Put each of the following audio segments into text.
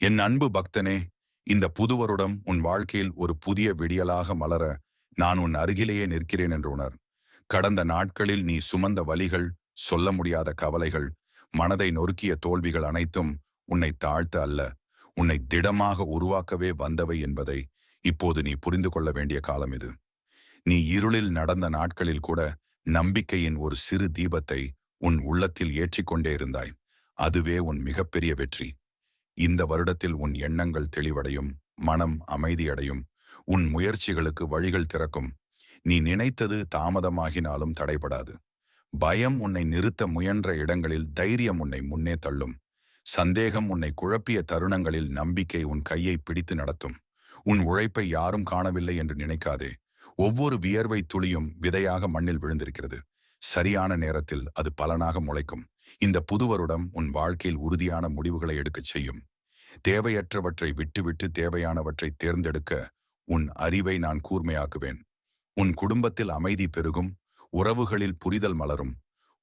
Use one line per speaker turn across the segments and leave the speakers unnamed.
என் அன்பு பக்தனே இந்த புதுவருடம் உன் வாழ்க்கையில் ஒரு புதிய விடியலாக மலர நான் உன் அருகிலேயே நிற்கிறேன் என்று உணர். கடந்த நாட்களில் நீ சுமந்த வலிகள் சொல்ல முடியாத கவலைகள் மனதை நொறுக்கிய தோல்விகள் அனைத்தும் உன்னை தாழ்த்த அல்ல உன்னை திடமாக உருவாக்கவே வந்தவை என்பதை இப்போது நீ புரிந்து கொள்ள வேண்டிய காலம் இது. நீ இருளில் நடந்த நாட்களில் கூட நம்பிக்கையின் ஒரு சிறு தீபத்தை உன் உள்ளத்தில் ஏற்றிக்கொண்டே இருந்தாய். அதுவே உன் மிகப்பெரிய வெற்றி. இந்த வருடத்தில் உன் எண்ணங்கள் தெளிவடையும் மனம் அமைதியடையும் உன் முயற்சிகளுக்கு வழிகள் திறக்கும். நீ நினைத்தது தாமதமாகினாலும் தடைபடாது. பயம் உன்னை நிறுத்த முயன்ற இடங்களில் தைரியம் உன்னை முன்னே தள்ளும். சந்தேகம் உன்னை குழப்பிய தருணங்களில் நம்பிக்கை உன் கையை பிடித்து நடத்தும். உன் உழைப்பை யாரும் காணவில்லை என்று நினைக்காதே. ஒவ்வொரு வியர்வை துளியும் விதையாக மண்ணில் விழுந்திருக்கிறது. சரியான நேரத்தில் அது பலனாக முளைக்கும். இந்த புதுவருடம் உன் வாழ்க்கையில் உறுதியான முடிவுகளை எடுக்கச் செய்யும். தேவையற்றவற்றை விட்டுவிட்டு தேவையானவற்றை தேர்ந்தெடுக்க உன் அறிவை நான் கூர்மையாக்குவேன். உன் குடும்பத்தில் அமைதி பெருகும் உறவுகளில் புரிதல் மலரும்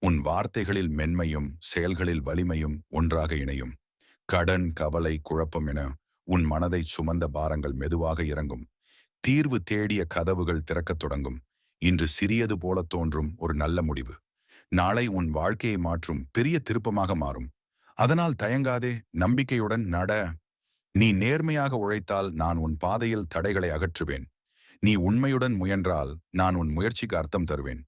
உன் வார்த்தைகளில் மென்மையும் செயல்களில் வலிமையும் ஒன்றாக இணையும். கடன் கவலை குழப்பம் என உன் மனதை சுமந்த பாரங்கள் மெதுவாக இறங்கும். தீர்வு தேடிய கதவுகள் திறக்கத் தொடங்கும். இன்று சிறியது போல தோன்றும் ஒரு நல்ல முடிவு. நாளை உன் வாழ்க்கையை மாற்றும் பெரிய திருப்பமாக மாறும். அதனால் தயங்காதே நம்பிக்கையுடன் நட. நீ நேர்மையாக உழைத்தால் நான் உன் பாதையில் தடைகளை அகற்றுவேன். நீ உண்மையுடன் முயன்றால் நான் உன் முயற்சிக்கு அர்த்தம் தருவேன்.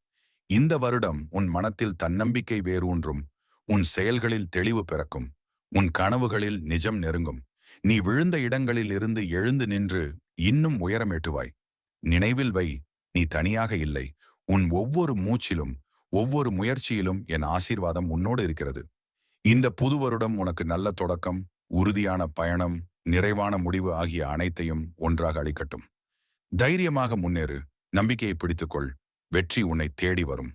இந்த வருடம் உன் மனத்தில் தன்னம்பிக்கை வேரூன்றும். உன் செயல்களில் தெளிவு பிறக்கும். உன் கனவுகளில் நிஜம் நெருங்கும். நீ விழுந்த இடங்களில் இருந்து எழுந்து நின்று இன்னும் உயரமேட்டுவாய் நினைவில் வை நீ தனியாக இல்லை. உன் ஒவ்வொரு மூச்சிலும் ஒவ்வொரு முயற்சியிலும் என் ஆசீர்வாதம் உன்னோடு இருக்கிறது. இந்த புது வருடம் உனக்கு நல்ல தொடக்கம் உறுதியான பயணம் நிறைவான முடிவு ஆகிய அனைத்தையும் ஒன்றாக அளிக்கட்டும். தைரியமாக முன்னேறு நம்பிக்கையை பிடித்துக்கொள் வெற்றி உன்னை தேடி வரும்.